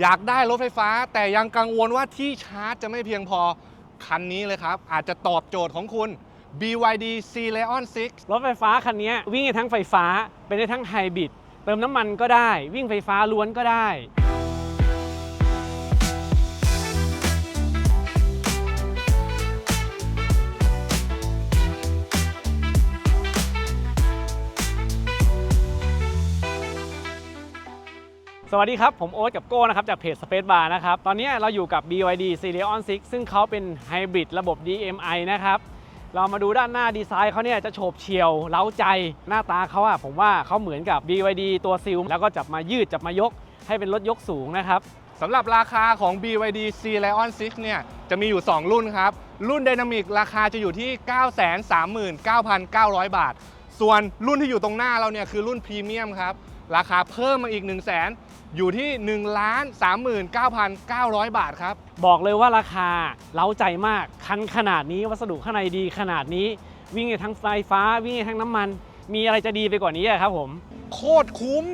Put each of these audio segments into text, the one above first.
อยากได้รถไฟฟ้า แต่ยังกังวลว่าที่ชาร์จจะไม่เพียงพอคันนี้เลยครับ อาจจะตอบโจทย์ของคุณ BYD C Leon 6 รถไฟฟ้าคันนี้วิ่งได้ทั้งไฟฟ้า เป็นได้ทั้งไฮบริดเติมน้ำมันก็ได้ วิ่งไฟฟ้าล้วนก็ได้ สวัสดีครับ ผมโอ๊ตกับโก้นะครับ จากเพจ Space Bar นะครับ ตอนนี้เราอยู่กับ BYD s e r i o n 6 ซึ่งเขาเป็นไฮบริดระบบ DMI นะครับ เรามาดูด้านหน้าดีไซน์เขาเนี่ยจะโฉบเฉี่ยวเล้าใจหน้าตาเขาอะผมว่าเขาเหมือนกับ BYD ตัวซิลแล้วก็จับมายืดจับมายก ให้เป็นรถยกสูงนะครับ สำหรับราคาของ BYD C Leon 6 เนี่ย จะมีอยู่ 2 รุ่นครับ รุ่น Dynamic ราคาจะอยู่ที่ 939,900 บาท ส่วนรุ่นที่อยู่ตรงหน้าเราเนี่ยคือรุ่นพรีเมียมครับ ราคาเพิ่มมาอีก 1 0 0 0 0 อยู่ที่ 1 39,900 บาทครับ บอกเลยว่าราคาเล้าใจมาก คันขนาดนี้วัสดุข้างในดีขนาดนี้ วิ่งในทั้งไฟฟ้า วิ่งในทั้งน้ำมัน มีอะไรจะดีไปกว่านี้อะครับผม โคตรคุ้ม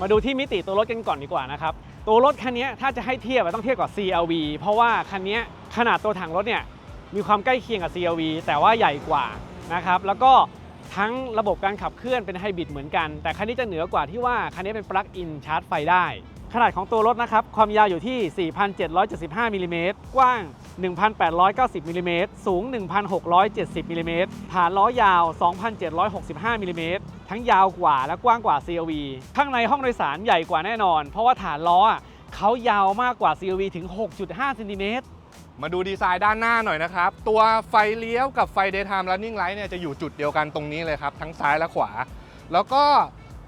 มาดูที่มิติตัวรถกันก่อนดีกว่านะครับ ตัวรถคันนี้ถ้าจะให้เทียบอะต้องเทียบกับ CLV เพราะว่าคันนี้ขนาดตัวถังรถเนี่ยมีความใกล้เคียงกับ CLV แต่ว่าใหญ่กว่านะครับแล้วก็ ทั้งระบบการขับเคลื่อนเป็นไฮบริดเหมือนกัน แต่คันนี้จะเหนือกว่าที่ว่าคันนี้เป็นปลั๊กอินชาร์จไฟได้ ขนาดของตัวรถนะครับ ความยาวอยู่ที่ 4,775มิลลิเมตรกว้าง 1,890มิลลิเมตรสูง 1,670มิลลิเมตรฐานล้อยาว 2,765มิลลิเมตรทั้งยาวกว่าและกว้างกว่า CLV ข้างในห้องโดยสารใหญ่กว่าแน่นอน เพราะว่าฐานล้อเขายาวมากกว่า CLV ถึง 6.5เซนติเมตร มาดูดีไซน์ด้านหน้าหน่อยนะครับ ตัวไฟเลี้ยวกับไฟ daytime running light เนี่ยจะอยู่จุดเดียวกันตรงนี้เลยครับ ทั้งซ้ายและขวา แล้วก็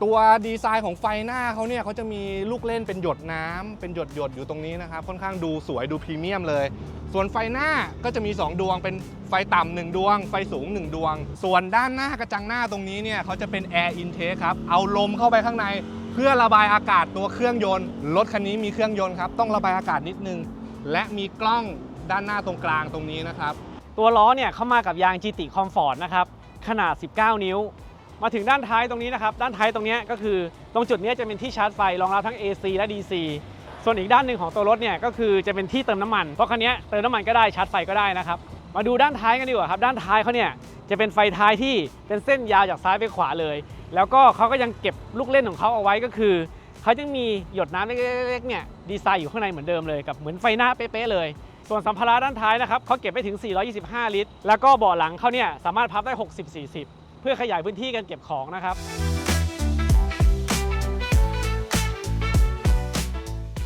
ตัวดีไซน์ของไฟหน้าเขาเนี่ยเขาจะมีลูกเล่นเป็นหยดน้ำเป็นหยดหยดอยู่ตรงนี้นะครับ ค่อนข้างดูสวยดูพรีเมียมเลย ส่วนไฟหน้าก็จะมี 2 ดวง เป็นไฟต่ำหนึ่งดวง ไฟสูง 1 ดวง ส่วนด้านหน้ากระจังหน้าตรงนี้เนี่ยเขาจะเป็น air intake ครับ เอาลมเข้าไปข้างใน เพื่อระบายอากาศตัวเครื่องยนต์รถคันนี้มีเครื่องยนต์ครับต้องระบายอากาศนิดนึงและมีกล้อง ด้านหน้าตรงกลางตรงนี้นะครับ ตัวล้อเนี่ยเข้ามากับยาง GT Comfort นะครับขนาด 19 นิ้ว มาถึงด้านท้ายตรงนี้นะครับ ด้านท้ายตรงนี้ก็คือตรงจุดนี้จะเป็นที่ชาร์จไฟรองรับทั้ง AC และ DC ส่วนอีกด้านหนึ่งของตัวรถเนี่ยก็คือจะเป็นที่เติมน้ำมัน เพราะคันนี้เติมน้ำมันก็ได้ชาร์จไฟก็ได้นะครับ มาดูด้านท้ายกันดีกว่าครับ ด้านท้ายเขาเนี่ยจะเป็นไฟท้ายที่เป็นเส้นยาวจากซ้ายไปขวาเลย แล้วก็เขาก็ยังเก็บลูกเล่นของเขาเอาไว้ก็คือเขายังมีหยดน้ำเล็กๆเนี่ยดีไซน์อยู่ข้างในเหมือนเดิมเลยกับเหมือนไฟหน้าเป๊ะๆเลย ส่วนสัมภาระด้านท้ายนะครับเขาเก็บไปถึง 425 ลิตร แล้วก็เบาะหลังเขาเนี่ยสามารถพับได้ 60-40 เพื่อขยายพื้นที่การเก็บของนะครับ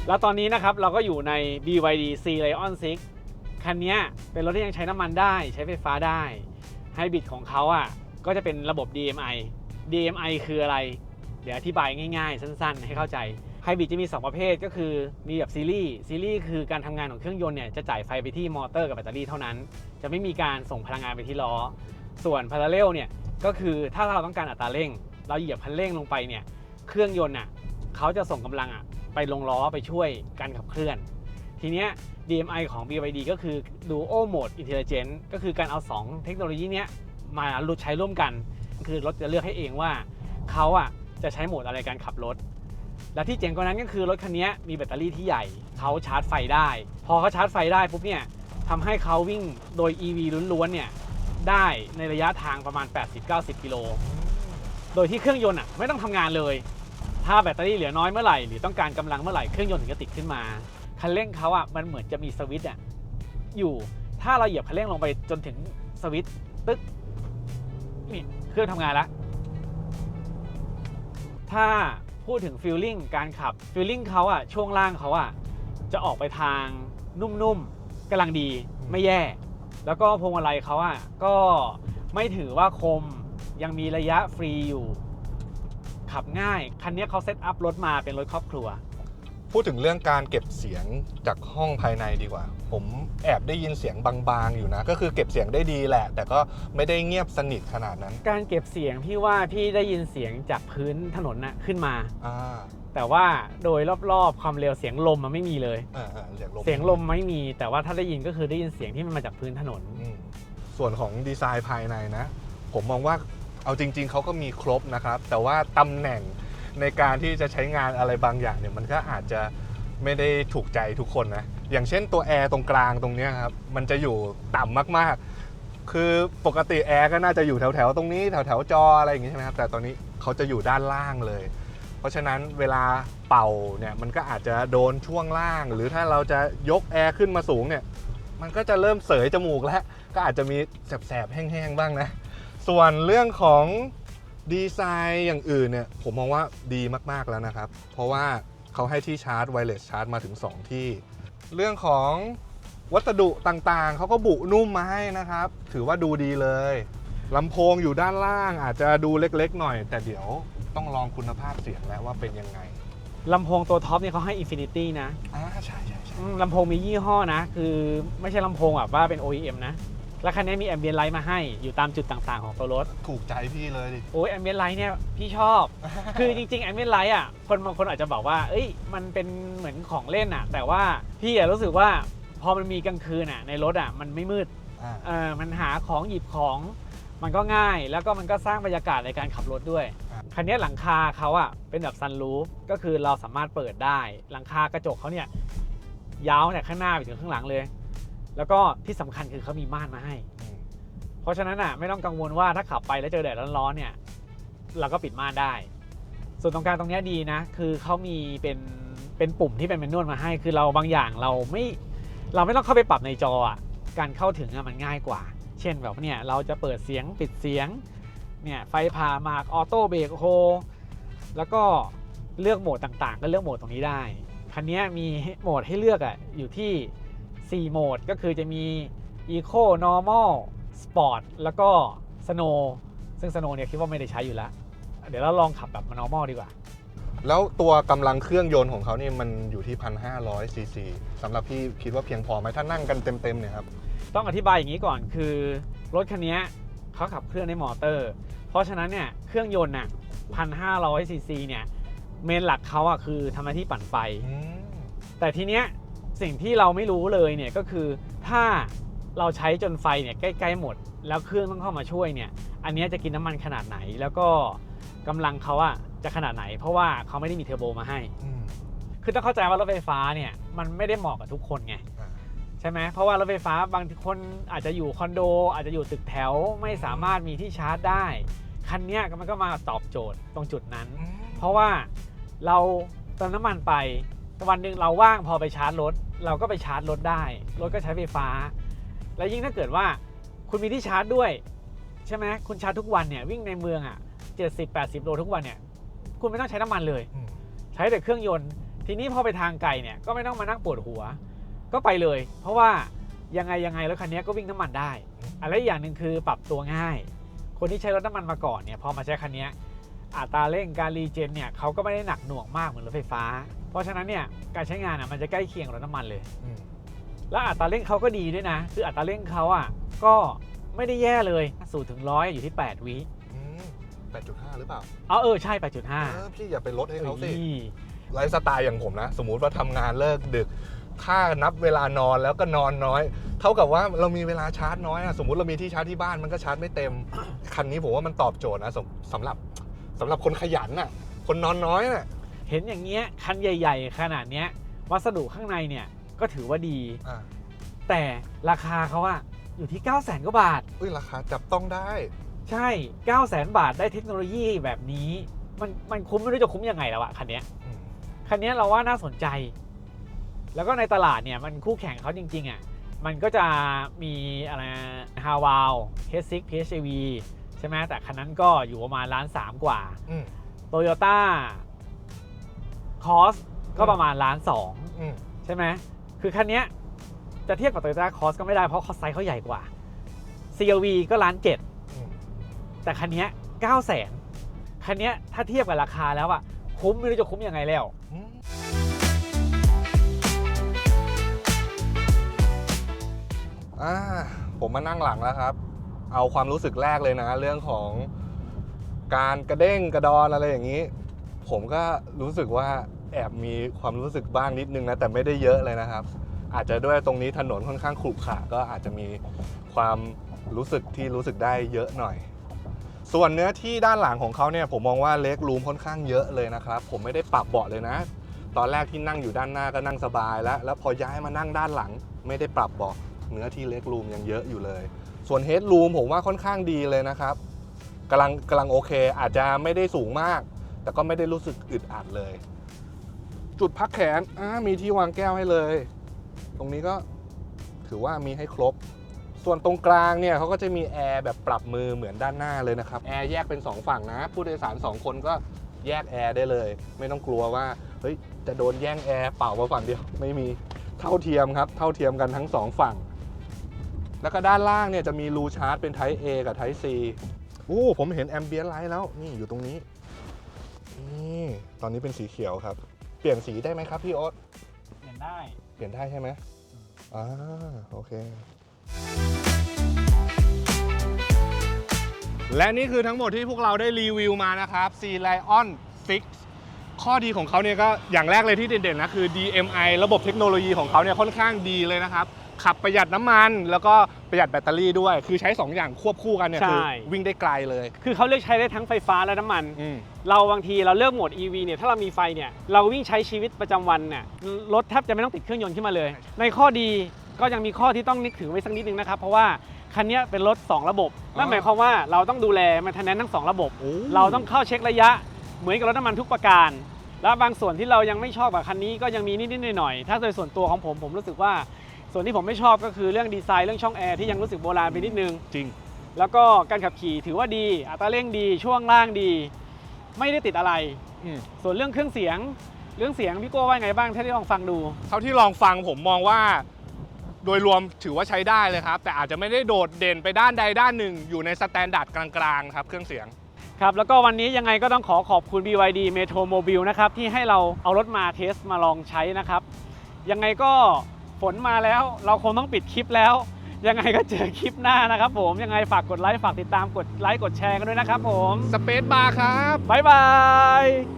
แล้วตอนนี้นะครับเราก็อยู่ใน BYD C Lion 6 คันนี้เป็นรถที่ยังใช้น้ำมันได้ ใช้ไฟฟ้าได้ไฮบริดของเขาอะก็จะเป็นระบบ DMI DMI คืออะไร เดี๋ยวอธิบายง่าย ๆ สั้น ๆ ให้เข้าใจ ไฮบริดจะมี 2 ประเภทก็คือมีแบบซีรีส์ซีรีส์คือการทำงานของเครื่องยนต์เนี่ยจะจ่ายไฟไปที่มอเตอร์กับแบตเตอรี่เท่านั้น จะไม่มีการส่งพลังงานไปที่ล้อ ส่วนพาราเรลเนี่ยก็คือถ้าเราต้องการอัตราเร่ง เราเหยียบคันเร่งลงไปเนี่ยเครื่องยนต์น่ะเขาจะส่งกำลังอะไปลงล้อไปช่วยการขับเคลื่อน ทีเนี้ย DMI ของ BYD ก็คือ Duo Mode Intelligent ก็คือการเอา 2 เทคโนโลยีเนี้ยมาใช้ร่วมกัน คือรถจะเลือกให้เองว่าเขาอะจะใช้โหมดอะไรการขับรถ และที่เจ๋งกว่านั้นก็คือรถคันนี้มีแบตเตอรี่ที่ใหญ่เขาชาร์จไฟได้ พอเขาชาร์จไฟได้ปุ๊บเนี่ยทำให้เขาวิ่งโดย EV ล้วนๆเนี่ยได้ในระยะทางประมาณ 80-90 กิโล โดยที่เครื่องยนต์อะไม่ต้องทำงานเลย ถ้าแบตเตอรี่เหลือน้อยเมื่อไหร่หรือต้องการกำลังเมื่อไหร่เครื่องยนต์ถึงจะติดขึ้นมา คันเร่งเขาอะมันเหมือนจะมีสวิตช์อะอยู่ถ้าเราเหยียบคันเร่งลงไปจนถึงสวิตช์ตึ๊กนี่เครื่องทำงานแล้วถ้า พูดถึงฟีลลิ่งการขับฟีลลิ่งเขาอะช่วงล่างเขาอะจะออกไปทางนุ่มๆกำลังดีไม่แย่ แล้วก็พวงมาลัยเขาอะก็ไม่ถือว่าคมยังมีระยะฟรีอยู่ ขับง่าย คันนี้เขาเซตอัพรถมาเป็นรถครอบครัว พูดถึงเรื่องการเก็บเสียงจากห้องภายในดีกว่า ผมแอบได้ยินเสียงบางๆอยู่นะ ก็คือเก็บเสียงได้ดีแหละ แต่ก็ไม่ได้เงียบสนิทขนาดนั้นการเก็บเสียงพี่ว่าพี่ได้ยินเสียงจากพื้นถนนน่ะขึ้นมา อ่าแต่ว่าโดยรอบๆความเร็วเสียงลมมันไม่มีเลย อ่าอ่าเสียงลมเสียงลมไม่มี แต่ว่าถ้าได้ยินก็คือได้ยินเสียงที่มันมาจากพื้นถนน อืมส่วนของดีไซน์ภายในนะ ผมมองว่าเอาจริง ๆเขาก็มีครบนะครับ แต่ว่าตำแหน่ง ในการที่จะใช้งานอะไรบางอย่างเนี่ยมันก็อาจจะไม่ได้ถูกใจทุกคนนะ อย่างเช่นตัวแอร์ตรงกลางตรงนี้ครับ มันจะอยู่ต่ำมากๆ คือปกติแอร์ก็น่าจะอยู่แถวๆ ตรงนี้แถวๆ จออะไรอย่างงี้ใช่ไหมครับ แต่ตอนนี้เขาจะอยู่ด้านล่างเลย เพราะฉะนั้นเวลาเป่าเนี่ยมันก็อาจจะโดนช่วงล่าง หรือถ้าเราจะยกแอร์ขึ้นมาสูงเนี่ย มันก็จะเริ่มเสยจมูกแล้ว ก็อาจจะมีแสบๆ แห้งๆ บ้างนะ ส่วนเรื่องของ ดีไซน์อย่างอื่นเนี่ยผมมองว่าดีมากๆแล้วนะครับ เพราะว่าเขาให้ที่ชาร์จไวเลสชาร์จมาถึง 2 ที่ เรื่องของวัสดุต่างๆ เขาก็บุนุ่มมาให้นะครับ ถือว่าดูดีเลยลำโพงอยู่ด้านล่างอาจจะดูเล็กๆ หน่อย แต่เดี๋ยวต้องลองคุณภาพเสียงแล้วว่าเป็นยังไงลำโพงตัวท็อปนี่เขาให้ Infinity นะอ่าใช่ใช่ใช่อืมลำโพงมียี่ห้อนะ คือไม่ใช่ลำโพงแบบว่าเป็น OEM นะ แล้วคันนี้มีแอมเบียนไลท์มาให้อยู่ตามจุดต่างๆของตัวรถ ถูกใจพี่เลยดิ โอ้ยแอมเบียนไลท์เนี่ยพี่ชอบ คือจริงๆแอมเบียนไลท์อะคนบางคนอาจจะบอกว่า เอ้ยมันเป็นเหมือนของเล่นอะ แต่ว่าพี่อะรู้สึกว่าพอมันมีกลางคืนอะในรถอะมันไม่มืดอ่าเออมันหาของหยิบของมันก็ง่ายแล้วก็มันก็สร้างบรรยากาศในการขับรถด้วยครับคันนี้หลังคาเขาอะเป็นแบบซันรูฟก็คือเราสามารถเปิดได้ หลังคากระจกเขาเนี่ยยาวจากข้างหน้าไปถึงข้างหลังเลย แล้วก็ที่สำคัญคือเขามีม่านมาให้ เพราะฉะนั้นอะไม่ต้องกังวลว่าถ้าขับไปแล้วเจอแดดร้อนๆเนี่ย เราก็ปิดม่านได้ ส่วนตรงกลางตรงนี้ดีนะ คือเขามีเป็นเป็นปุ่มที่เป็นแมนนวลมาให้ คือเราบางอย่างเราไม่เราไม่ต้องเข้าไปปรับในจออะการเข้าถึงอะมันง่ายกว่า เช่นแบบเนี่ยเราจะเปิดเสียงปิดเสียงเนี่ยไฟผ่าหมากออโต้เบรกโฮแล้วก็เลือกโหมดต่างๆ ก็เลือกโหมดตรงนี้ได้คันนี้มีโหมดให้เลือกอะอยู่ที่ 4 โหมดก็คือจะมี Eco Normal Sport แล้วก็ Snow ซึ่ง Snow เนี่ยคิดว่าไม่ได้ใช้อยู่แล้ว เดี๋ยวเราลองขับแบบ normal ดีกว่า แล้วตัวกำลังเครื่องยนต์ของเขานี่มันอยู่ที่ 1,500ซีซีสำหรับพี่คิดว่าเพียงพอไหมถ้านั่งกันเต็มๆเนี่ยครับ ต้องอธิบายอย่างนี้ก่อนคือรถคันนี้เขาขับเคลื่อนด้วยมอเตอร์ เพราะฉะนั้นเนี่ยเครื่องยนต์น่ะ1,500ซีซีเนี่ยเมนหลักเขาอะคือทำหน้าที่ปั่นไฟอืมแต่ทีเนี้ย สิ่งที่เราไม่รู้เลยเนี่ยก็คือถ้าเราใช้จนไฟเนี่ยใกล้ ๆ หมด แล้วเครื่องต้องเข้ามาช่วยเนี่ย อันเนี้ยจะกินน้ำมันขนาดไหน แล้วก็กำลังเขาอะจะขนาดไหน เพราะว่าเขาไม่ได้มีเทอร์โบมาให้อืมคือต้องเข้าใจว่ารถไฟฟ้าเนี่ยมันไม่ได้เหมาะกับทุกคนไงอ่าใช่ไหมเพราะว่ารถไฟฟ้าบางคนอาจจะอยู่คอนโด อาจจะอยู่ตึกแถวไม่สามารถมีที่ชาร์จได้ คันเนี้ยมันก็มาตอบโจทย์ตรงจุดนั้นอืมเพราะว่าเราเติมน้ำมันไป วันหนึ่งเราว่างพอไปชาร์จรถ เราก็ไปชาร์จรถได้ รถก็ใช้ไฟฟ้า และยิ่งถ้าเกิดว่าคุณมีที่ชาร์จด้วย ใช่ไหมคุณชาร์จทุกวันเนี่ยวิ่งในเมืองอะ70 80โลทุกวันเนี่ยคุณไม่ต้องใช้น้ำมันเลยอืมใช้แต่เครื่องยนต์ ทีนี้พอไปทางไกลเนี่ยก็ไม่ต้องมานั่งปวดหัว ก็ไปเลย เพราะว่ายังไงยังไงรถคันนี้ก็วิ่งน้ำมันได้อะไรอีกอย่างหนึ่งคือปรับตัวง่าย คนที่ใช้รถน้ำมันมาก่อนเนี่ยพอมาใช้คันนี้อัตราเร่งการรีเจนเนี่ยเขาก็ไม่ได้หนักหน่วงมากเหมือนรถไฟฟ้า เพราะฉะนั้นเนี่ยการใช้งานอะมันจะใกล้เคียงรถน้ำมันเลย อืมแล้วอัตราเร่งเขาก็ดีด้วยนะ คืออัตราเร่งเขาอะก็ไม่ได้แย่เลยสูถึงร้อยอยู่ที่ 8 วิอืม8.5 หรือเปล่าอ๋อเออใช่ เอ8.5อพี่อย่าไปลดให้เขาสิเอ้ยไลฟ์สไตล์อย่างผมนะ สมมุติว่าทำงานเลิกดึก ถ้านับเวลานอนแล้วก็นอนน้อย เท่ากับว่าเรามีเวลาชาร์จน้อยอะสมมติเรามีที่ชาร์จที่บ้านมันก็ชาร์จไม่เต็ม คันนี้ผมว่ามันตอบโจทย์นะสำสำหรับสำหรับคนขยันน่ะ คนนอนน้อยน่ะ เห็นอย่างเงี้ยคันใหญ่ ๆ ขนาดเนี้ย วัสดุข้างในเนี่ยก็ถือว่าดี อ่าแต่ราคาเขาอะอยู่ที่ 9 0 0 0 0 0กว่าบาทอุ้ยราคาจับต้องได้ ใช่ 9 0 0 0 0 0 บาทได้เทคโนโลยีแบบนี้ มันมันคุ้มไม่รู้จะคุ้มยังไงแล้วอะคันเนี้ย อืมคันเนี้ยเราว่าน่าสนใจ แล้วก็ในตลาดเนี่ยมันคู่แข่งเขาจริง ๆอะมันก็จะมีอะไรฮาวาว H6 PHEV ใช่ไหมแต่คันนั้นก็อยู่ประมาณล้านสามกว่าอืมโตโยต้า คอสก็ประมาณล้านสองอืมใช่ไหมคือคันเนี้ยจะเทียบกับ Toyota Cross ก็ไม่ได้เพราะคอสไซส์เขาใหญ่กว่า CRV ก็ล้านเจ็ดอืมแต่คันเนี้ยเก้าแสนคันเนี้ยถ้าเทียบกับราคาแล้วอะคุ้มไม่รู้จะคุ้มยังไงแล้ว อืมอ่าผมมานั่งหลังแล้วครับ เอาความรู้สึกแรกเลยนะ เรื่องของการกระเด้งกระดอนอะไรอย่างนี้ ผมก็รู้สึกว่าแอบมีความรู้สึกบ้างนิดนึงนะแต่ไม่ได้เยอะเลยนะครับ อาจจะด้วยตรงนี้ถนนค่อนข้างขรุขระก็อาจจะมีความรู้สึกที่รู้สึกได้เยอะหน่อย ส่วนเนื้อที่ด้านหลังของเขาเนี่ยผมมองว่าเล็กรูมค่อนข้างเยอะเลยนะครับ ผมไม่ได้ปรับเบาะเลยนะ ตอนแรกที่นั่งอยู่ด้านหน้าก็นั่งสบายแล้ว แล้วพอย้ายมานั่งด้านหลัง ไม่ได้ปรับเบาะเนื้อที่เล็กรูมยังเยอะอยู่เลย ส่วนเฮดรูมผมว่าค่อนข้างดีเลยนะครับกำลังกำลังโอเค อาจจะไม่ได้สูงมาก แต่ก็ไม่ได้รู้สึกอึดอัดเลย จุดพักแขนอ่ามีที่วางแก้วให้เลย ตรงนี้ก็ถือว่ามีให้ครบ ส่วนตรงกลางเนี่ยเขาก็จะมีแอร์แบบปรับมือเหมือนด้านหน้าเลยนะครับ แอร์แยกเป็น 2 ฝั่งนะ ผู้โดยสาร 2 คนก็แยกแอร์ได้เลย ไม่ต้องกลัวว่าเฮ้ยจะโดนแย่งแอร์เป่ามาฝั่งเดียว ไม่มีเท่าเทียมครับ เท่าเทียมกันทั้ง 2 ฝั่ง แล้วก็ด้านล่างเนี่ยจะมีรูชาร์จเป็น Type A กับ Type C โอ้ผมเห็นแอมเบียนไลท์แล้วนี่อยู่ตรงนี้ นี่ตอนนี้เป็นสีเขียวครับ เปลี่ยนสีได้ไหมครับพี่โอ๊ตเปลี่ยนได้ เปลี่ยนได้ใช่ไหมอ่าโอเค และนี่คือทั้งหมดที่พวกเราได้รีวิวมานะครับ C Lion 6 ข้อดีของเขาเนี่ยก็อย่างแรกเลยที่เด่นๆนะคือ DMI ระบบเทคโนโลยีของเขาเนี่ยค่อนข้างดีเลยนะครับ ขับประหยัดน้ำมัน แล้วก็ประหยัดแบตเตอรี่ด้วย คือใช้ 2 อย่างควบคู่กันเนี่ยใช่ คือวิ่งได้ไกลเลย คือเขาเลือกใช้ได้ทั้งไฟฟ้าและน้ำมัน อืม เราบางทีเราเลือกโหมด EV เนี่ยถ้าเรามีไฟเนี่ยเราวิ่งใช้ชีวิตประจำวันเนี่ยรถแทบจะไม่ต้องติดเครื่องยนต์ขึ้นมาเลย ในข้อดีก็ยังมีข้อที่ต้องนึกถึงไว้สักนิดนึงนะครับ เพราะว่าคันเนี้ยเป็นรถ 2 ระบบนั่นหมายความว่าเราต้องดูแลมันทันแนนทั้ง 2 ระบบ โอ้ เราต้องเข้าเช็คระยะเหมือนกับรถน้ำมันทุกประการ แล้วบางส่วนที่เรายังไม่ชอบกับคันนี้ก็ยังมีนิดๆหน่อยๆถ้าโดยส่วนตัวของผมผมรู้สึกว่า ส่วนที่ผมไม่ชอบก็คือเรื่องดีไซน์เรื่องช่องแอร์ที่ยังรู้สึกโบราณไปนิดนึง จริง แล้วก็การขับขี่ถือว่าดีอัตราเร่งดีช่วงล่างดี ไม่ได้ติดอะไร อืม ส่วนเรื่องเครื่องเสียง เรื่องเสียงพี่โก้ว่าไงบ้างถ้าได้ลองฟังดู เท่าที่ลองฟังผมมองว่า โดยรวมถือว่าใช้ได้เลยครับ แต่อาจจะไม่ได้โดดเด่นไปด้านใดด้านหนึ่ง อยู่ในสแตนดาร์ดกลางๆครับ เครื่องเสียง ครับ แล้วก็วันนี้ยังไงก็ต้องขอขอบคุณ BYD Metro Mobile นะครับ ที่ให้เราเอารถมาเทสมาลองใช้นะครับ ยังไงก็ฝ นมาแล้ว เราคงต้องปิดคลิปแล้ว ยังไงก็เจอคลิปหน้านะครับผมยังไงฝากกดไลค์ฝากติดตามกดไลค์กดแชร์กันด้วยนะครับผมสเปซบาร์ครับ บ๊ายบาย